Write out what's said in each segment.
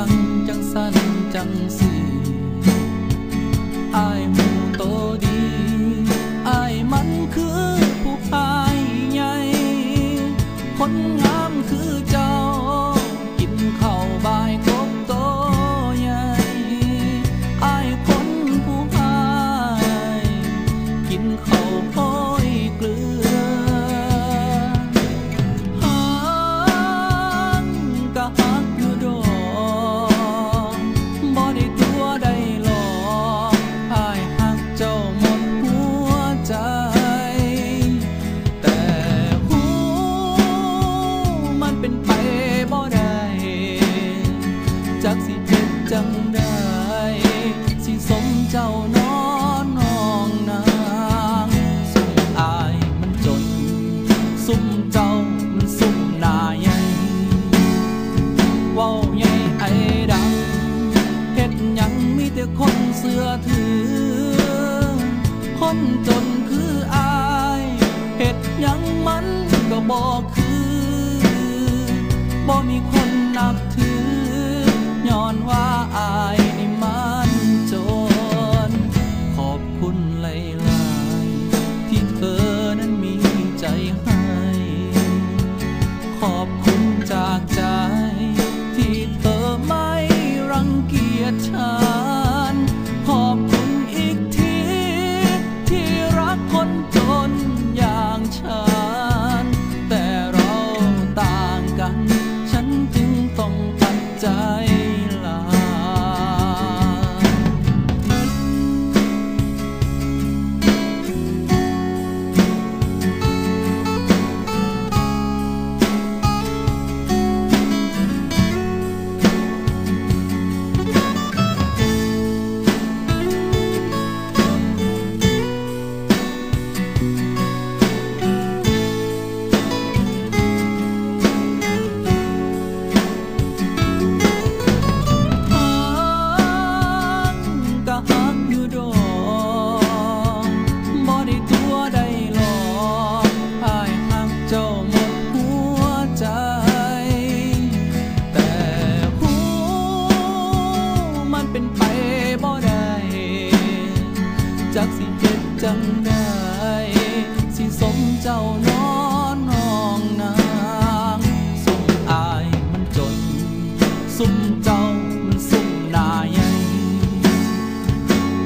ังจังสั้นจังสีอายหมู่โตดีอายมันคือผู้ชายใหญ่คนงามคือเจ้า กินข้าวบายกบโตใหญ่อายคนผู้ชาย กินข้าวพอ จำได้สิสมเจ้านอนน้องนางสุมอายมันจน สุมเจ้ามันสุมหนาใหญ่เว้าใหญ่ไอ้ดังเฮ็ดยังมีแต่คนเสือถือ คนจนคืออายเฮ็ดยังมันก็บอกคือบ่มีคนนับถือ อบคุณจากใจ ที่เธอไม่รังเกียจฉัน ขอบคุณอีกที ที่รักคนจนอย่างฉัน แต่เราต่างกัน ฉันจึงต้องตัดใจ จังไดสิสมเจ้านอนน้องนางสุมอายมันจน สุมเจ้ามันสุมหนาใหญ่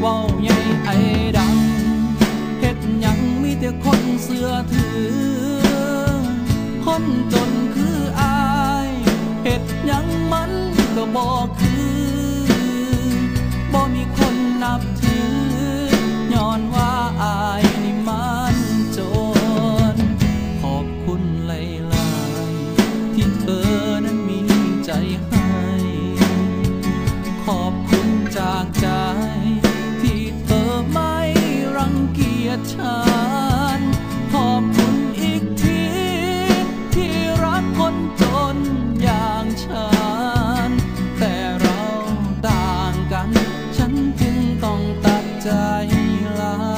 เว้าใหญ่ไอ้ดังเฮ็ดยังมีแต่คนเสือถือ คนจนคืออายเฮ็ดยังมันก็บอก 来了。